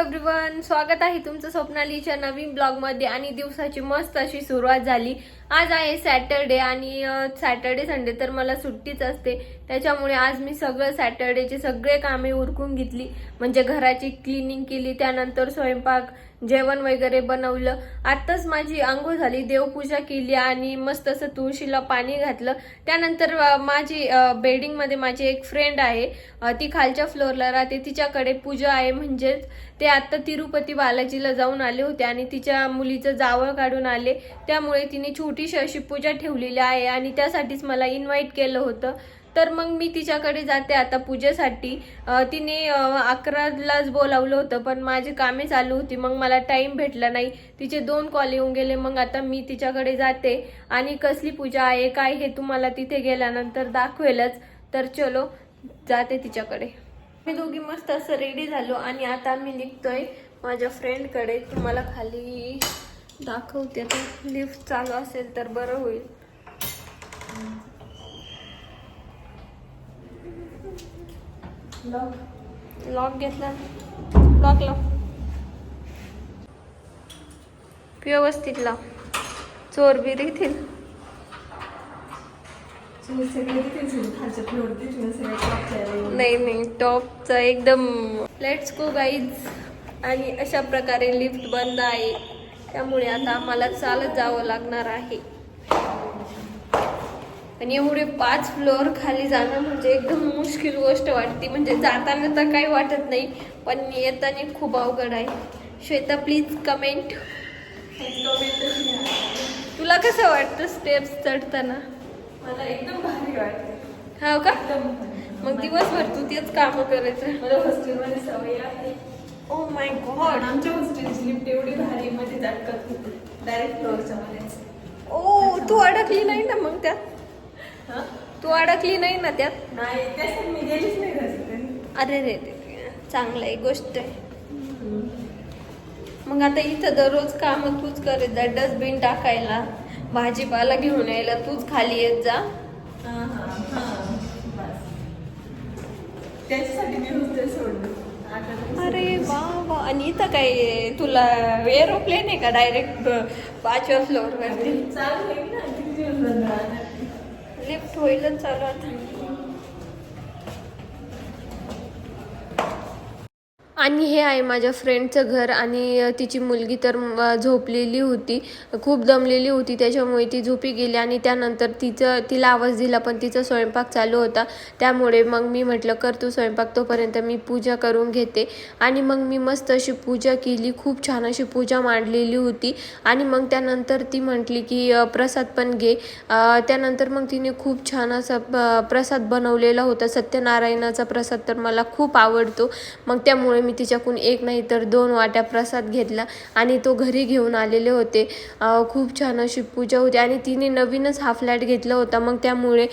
Everyone स्वागत आहे तुमचं स्वप्नालीच्या नवीन ब्लॉगमध्ये आणि दिवसाची मस्त अशी सुरुवात झाली. आज आहे सॅटरडे आणि सॅटरडे संडे तर मला सुट्टीच असते. त्याच्यामुळे आज मी सगळं सॅटरडेचे सगळे कामे उरकून घेतली. म्हणजे घराची क्लिनिंग केली त्यानंतर स्वयंपाक जेवण वगैरे बनवलं. आत्ताच माझी आंघोळ झाली देवपूजा केली आणि मस्त असं तुळशीला पाणी घातलं. त्यानंतर माझी बेडिंगमध्ये माझी एक फ्रेंड आहे ती खालच्या फ्लोअरला राहते. तिच्याकडे पूजा आहे म्हणजेच ते आत्ता तिरुपती बालाजीला जाऊन आले होते आणि तिच्या मुलीचं जावळ काढून आले. त्यामुळे तिने छोटीशी अशी पूजा ठेवलेली आहे आणि त्यासाठीच मला इन्व्हाइट केलं होतं. तर मग मी तिच्याकडे जाते आता पूजेसाठी. तिने अकरालाच बोलावलं होतं पण माझी कामे चालू होती मग मला टाइम भेटला नाही. तिचे दोन कॉल येऊन गेले मग आता मी तिच्याकडे जाते. आणि कसली पूजा आहे काय हे तुम्हाला तिथे गेल्यानंतर दाखवेलच. तर चलो जाते तिच्याकडे. मी दोघी मस्त असं रेडी झालो आणि आता मी निघतोय माझ्या फ्रेंडकडे तुम्हाला खाली दाखवते लिफ्ट चालू असेल तर बरं होईल. लॉक घेतला. लॉक लाव. व्यवस्थित लाव. चोर बी येतील नाही नाही टॉपचा एकदम. लेट्स गो गाईज आणि अशा प्रकारे लिफ्ट बंद आहे. त्यामुळे आता आम्हाला चालत जावं लागणार आहे. आणि एवढे पाच फ्लोअर खाली जाणं म्हणजे एकदम मुश्किल गोष्ट वाटते. म्हणजे जाताना तर काही वाटत नाही पण येताना खूप अवघड आहे. श्वेता प्लीज कमेंट तुला कसं वाटतं स्टेप्स चढताना? मला एकदम भारी वाटते. हो का? मग दिवसभर तू तेच काम करायचं. मला हॉस्टेलमध्ये सवय आहे. ओ माय गॉड आमच्या हॉस्टेलची लिफ्ट एवढी भारी मध्ये अटकत होती डायरेक्ट फ्लोअरच्या ओ तू अडकली नाही ना मग त्यात? तू अडकली नाही ना त्यात? नाही त्यासाठी मी गेलीच नाही घरी. अरे रे रे चांगलं आहे गोष्ट आहे. मग आता इथं दररोज काम तूच करत जा डस्टबिन टाकायला भाजीपाला घेऊन यायला तूच खाली येत जा. हा, हा, हा. अरे वा वा. आणि इथं काय? तुला एरोप्लेन आहे का? डायरेक्ट पाचव्या फ्लोअर वरती चालू आहे ना किती दिवस बंद राहणार? लिफ्ट होईलच आणि हे आहे माझ्या फ्रेंडचं घर आणि तिची मुलगी तर झोपलेली होती. खूप दमलेली होती. त्याच्यामुळे ती झोपी गेली आणि त्यानंतर तिचं तिला आवाज दिला पण तिचा स्वयंपाक चालू होता. त्यामुळे मग मी म्हटलं कर तू स्वयंपाक तोपर्यंत मी पूजा करून घेते. आणि मग मी मस्त अशी पूजा केली. खूप छान अशी पूजा मांडलेली होती. आणि मग त्यानंतर ती म्हटली की प्रसाद पण घे. त्यानंतर मग तिने खूप छान असा प्रसाद बनवलेला होता. सत्यनारायणाचा प्रसाद तर मला खूप आवडतो. मग त्यामुळे मी तिच्याकडून एक नाही तर दोन वाट्या प्रसाद घेतला आणि तो घरी घेऊन आलेले होते. खूप छान अशी पूजा होती आणि तिने नवीनच हा फ्लॅट घेतला होता. मग त्यामुळे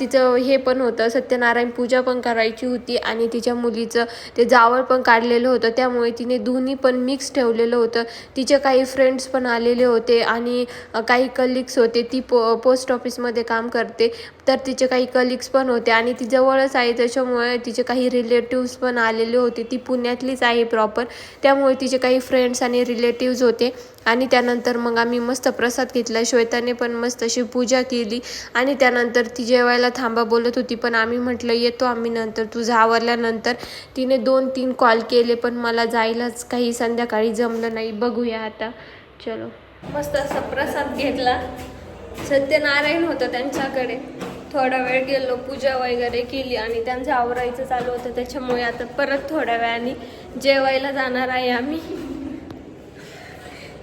तिचं हे पण होतं. सत्यनारायण पूजा पण करायची होती आणि तिच्या मुलीचं ते जावळ पण काढलेलं होतं. त्यामुळे तिने दोन्ही पण मिक्स ठेवलेलं होतं. तिचे काही फ्रेंड्स पण आलेले होते आणि काही कलिग्स होते. ती पो पोस्ट ऑफिसमध्ये काम करते. तर तिचे काही कलिग्स पण होते आणि ती जवळच आहे. त्याच्यामुळे तिचे काही रिलेटिव्स पण आलेले होते. ती पुण्यातलीच आहे प्रॉपर त्यामुळे तिचे काही फ्रेंड्स आणि रिलेटिव्ज होते. आणि त्यानंतर मग आम्ही मस्त प्रसाद घेतला. श्वेताने पण मस्त अशी पूजा केली. आणि त्यानंतर ती जेवायला थांबा बोलत होती. पण आम्ही म्हटलं येतो आम्ही नंतर. तुझं आवरल्यानंतर. तिने दोन तीन कॉल केले पण मला जायलाच काही संध्याकाळी जमलं नाही. बघूया आता. चलो. मस्त असा प्रसाद घेतला. सत्यनारायण होतं त्यांच्याकडे. थोडा वेळ गेलो पूजा वगैरे केली आणि त्यांचं आवरायचं चालू होतं. त्याच्यामुळे आता परत थोड्या वेळाने जेवायला जाणार आहे आम्ही.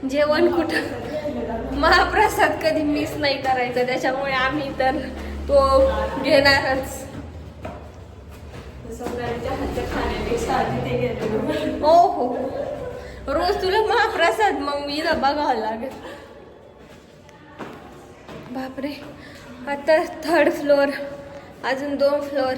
जेवण कुठं? महाप्रसाद कधी मिस नाही करायचा. त्याच्यामुळे आम्ही तर तो घेणारच. हो हो. रोज तुला महाप्रसाद मग मी बघावं लागेल. बापरे. आता थर्ड फ्लोअर अजून दोन फ्लोअर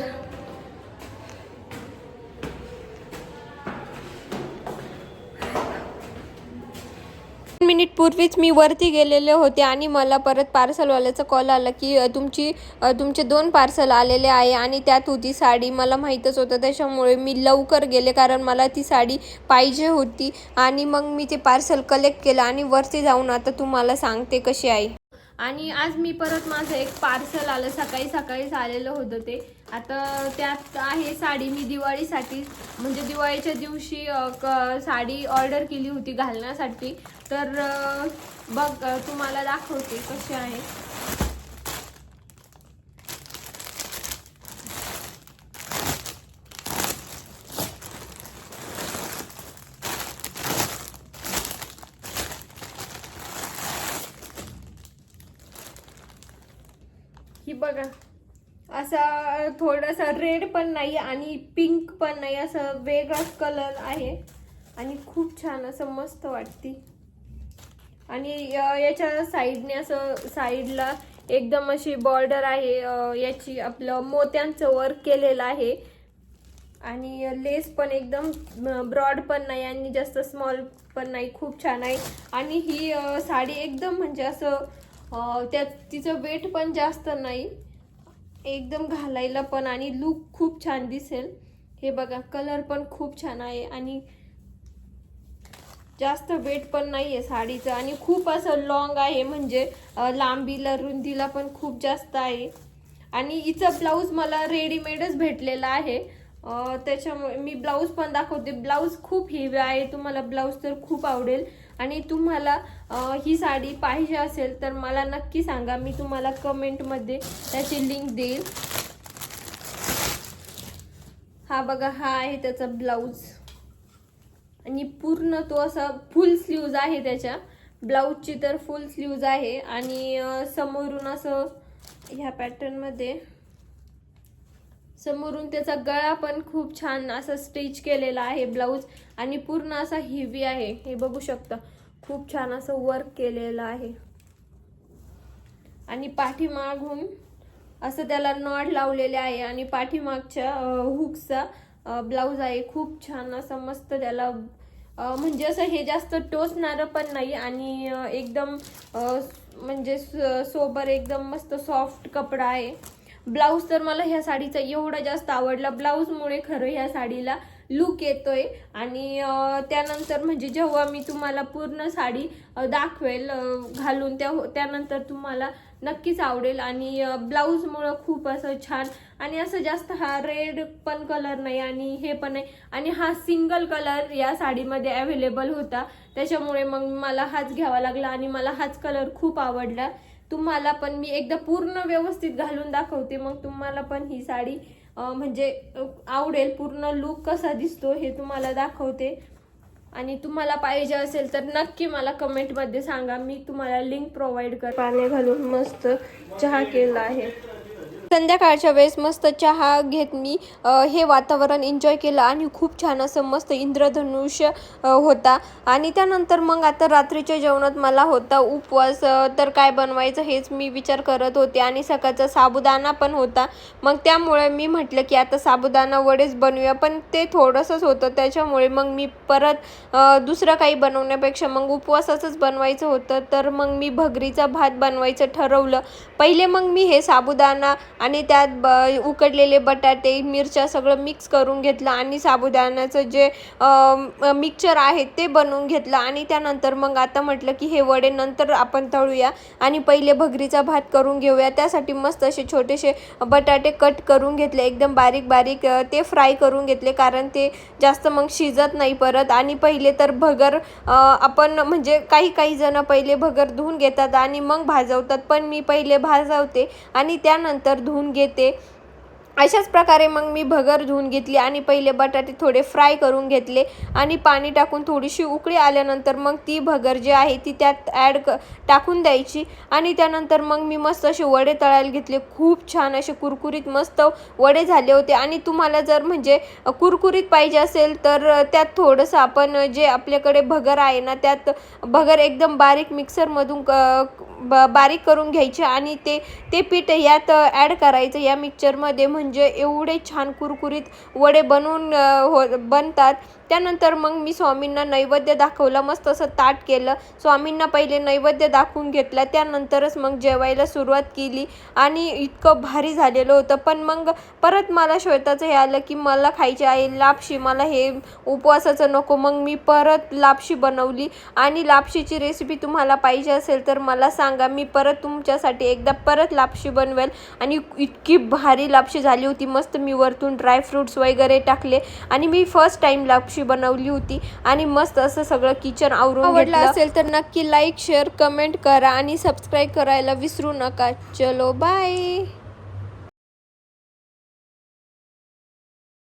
मिनिट पूर्वीच मी वरती गेलेले होते आणि मला परत पार्सलवाल्याचा कॉल आला की तुमची तुमचे दोन पार्सल आलेले आहे आणि त्यात होती साडी. मला माहीतच होतं त्याच्यामुळे मी लवकर गेले कारण मला ती साडी पाहिजे होती. आणि मग मी ते पार्सल कलेक्ट केलं आणि वरती जाऊन आता तुम्हाला सांगते कशी आहे. आणि आज मी परत माझं एक पार्सल आलं सकाळी सकाळीच आलेलं होतं ते. आता त्यात आहे साडी मी दिवाळीसाठी म्हणजे दिवाळीच्या दिवशी क साडी ऑर्डर केली होती घालण्यासाठी. तर बघ तुम्हाला दाखवते कशी आहे. ही बघा. असा थोडासा रेड पण नाही आणि पिंक पण नाही असं वेगळाच कलर आहे. आणि खूप छान असं मस्त वाटते. आणि याच्या साईडने असं साईडला एकदम अशी बॉर्डर आहे. याची आपलं मोत्यांचं वर्क केलेलं आहे. आणि लेस पण एकदम ब्रॉड पण नाही आणि जास्त स्मॉल पण नाही. खूप छान आहे. आणि ही साडी एकदम म्हणजे असं त्यात तिचं वेट पण जास्त नाही. एकदम घालायला पण आणि लुक खूप छान दिसेल. हे बघा कलर पण खूप छान आहे आणि जास्त वेट पण नाही आहे साडीचं आणि खूप असं लॉंग आहे म्हणजे लांबीला रुंदीला पण खूप जास्त आहे. आणि हिचं ब्लाऊज मला रेडीमेडच भेटलेला आहे. त्याच्यामुळे मी ब्लाऊज पण दाखवते. ब्लाऊज खूप हेवी आहे. तुम्हाला ब्लाऊज तर खूप आवडेल. आणि तुम्हाला ही साडी पाहिजे असेल तर मला नक्की सांगा. मी तुम्हाला कमेंटमध्ये त्याची लिंक देईल. हा बघा हा आहे त्याचा ब्लाऊज. आणि पूर्ण तो असा फुल स्लीव्ज आहे त्याच्या. ब्लाऊजची तर फुल स्लीव्ज आहे. आणि समोरून असं ह्या पॅटर्नमध्ये समोरून त्याचा गळा पण खूप छान असा स्टिच केलेला आहे ब्लाऊज आणि पूर्ण असा हेवी आहे. हे बघू शकता. खूप छान असं वर्क केलेलं आहे. आणि पाठीमागून असं त्याला नॉड लावलेले आहे आणि पाठीमागच्या हुकचा ब्लाऊज आहे. खूप छान असं मस्त त्याला म्हणजे असं हे जास्त टोचणारं पण नाही आणि एकदम म्हणजे सोबर एकदम मस्त सॉफ्ट कपडा आहे. ब्लाऊज तर मला ह्या साडीचा एवढा जास्त आवडला. ब्लाऊजमुळे खरं ह्या साडीला लुक येतोय. आणि त्यानंतर म्हणजे जेव्हा मी तुम्हाला पूर्ण साडी दाखवेल घालून त्या त्यानंतर तुम्हाला नक्कीच आवडेल. आणि ब्लाऊजमुळं खूप असं छान आणि असं जास्त हा रेड पण कलर नाही आणि हे पण नाही. आणि हा सिंगल कलर या साडीमध्ये अवेलेबल होता. त्याच्यामुळे मग मला हाच घ्यावा लागला आणि मला हाच कलर खूप आवडला. तुम्हाला पण मी एकदा पूर्ण व्यवस्थित घालून दाखवते. मग तुम्हाला पण ही साडी म्हणजे आवडेल. पूर्ण लुक कसा दिसतो हे तुम्हाला दाखवते. आणि तुम्हाला पाहिजे असेल तर नक्की मला कमेंटमध्ये सांगा. मी तुम्हाला लिंक प्रोव्हाइड कर पाणी घालून मस्त चहा केला आहे. संध्याकाळच्या वेळेस मस्त चहा घेत मी. हे वातावरण एन्जॉय केलं आणि खूप छान असं मस्त इंद्रधनुष्य होता. आणि त्यानंतर मग आता रात्रीच्या जेवणात मला होता उपवास. तर काय बनवायचं हेच मी विचार करत होते आणि सकाळचा साबुदाणा पण होता. मग त्यामुळे मी म्हटलं की आता साबुदाणा वडेच बनवूया. पण ते थोडंसंच होतं. त्याच्यामुळे मग मी परत दुसरं काही बनवण्यापेक्षा मग उपवासाचंच बनवायचं होतं. तर मग मी भगरीचा भात बनवायचं ठरवलं. पहिले मग मी हे साबुदाणा आणि त्यात ब उकडलेले बटाटे मिरच्या सगळं मिक्स करून घेतलं आणि साबुदाण्याचं जे मिक्सचर आहे ते बनवून घेतलं. आणि त्यानंतर मग आता म्हटलं की हे वडे नंतर आपण तळूया आणि पहिले भगरीचा भात करून घेऊया. त्यासाठी मस्त असे छोटेसे बटाटे कट करून घेतले. एकदम बारीक बारीक ते फ्राय करून घेतले कारण ते जास्त मग शिजत नाही परत. आणि पहिले तर भगर आपण म्हणजे काही काही जण पहिले भगर धुवून घेतात आणि मग भाजवतात. पण मी पहिले भाजवते आणि त्यानंतर धुवून घेते. अशाच प्रकारे मग मी भगर धुवून घेतली आणि पहिले बटाटे थोडे फ्राय करून घेतले आणि पाणी टाकून थोडीशी उकळी आल्यानंतर मग ती भगर जी आहे ती त्यात ॲड क टाकून द्यायची आणि त्यानंतर मग मी मस्त असे वडे तळायला घेतले. खूप छान असे कुरकुरीत मस्त वडे झाले होते आणि तुम्हाला जर म्हणजे कुरकुरीत पाहिजे असेल तर त्यात थोडंसं आपण जे आपल्याकडे भगर आहे ना त्यात भगर एकदम बारीक मिक्सरमधून क ब बारीक करून घ्यायचे आणि ते ते पीठ यात ॲड करायचं या मिक्चरमध्ये म्हणजे एवढे छान कुरकुरीत वडे बनवून हो बनतात. त्यानंतर मग मी स्वामींना नैवेद्य दाखवलं मस्त असं ताट केलं. स्वामींना पहिले नैवेद्य दाखवून घेतला. त्यानंतरच मग जेवायला सुरुवात केली आणि इतकं भारी झालेलं होतं. पण मग परत मला श्वेताचं हे आलं की मला खायचे आहे लापशी मला हे उपवासाचं नको. मग मी परत लापशी बनवली आणि लापशीची रेसिपी तुम्हाला पाहिजे असेल तर मला सांगा. मी परत तुमच्यासाठी एकदा परत लापशी बनवेल. आणि इतकी भारी लापशी झाली होती. मस्त मी वरतून ड्रायफ्रूट्स वगैरे टाकले आणि मी फर्स्ट टाइम लापशी बनवली होती. आणि मस्त असं सगळं किचन आवरून आवडलं असेल तर नक्की लाईक शेअर कमेंट करा आणि सबस्क्राईब करायला विसरू नका. चलो बाय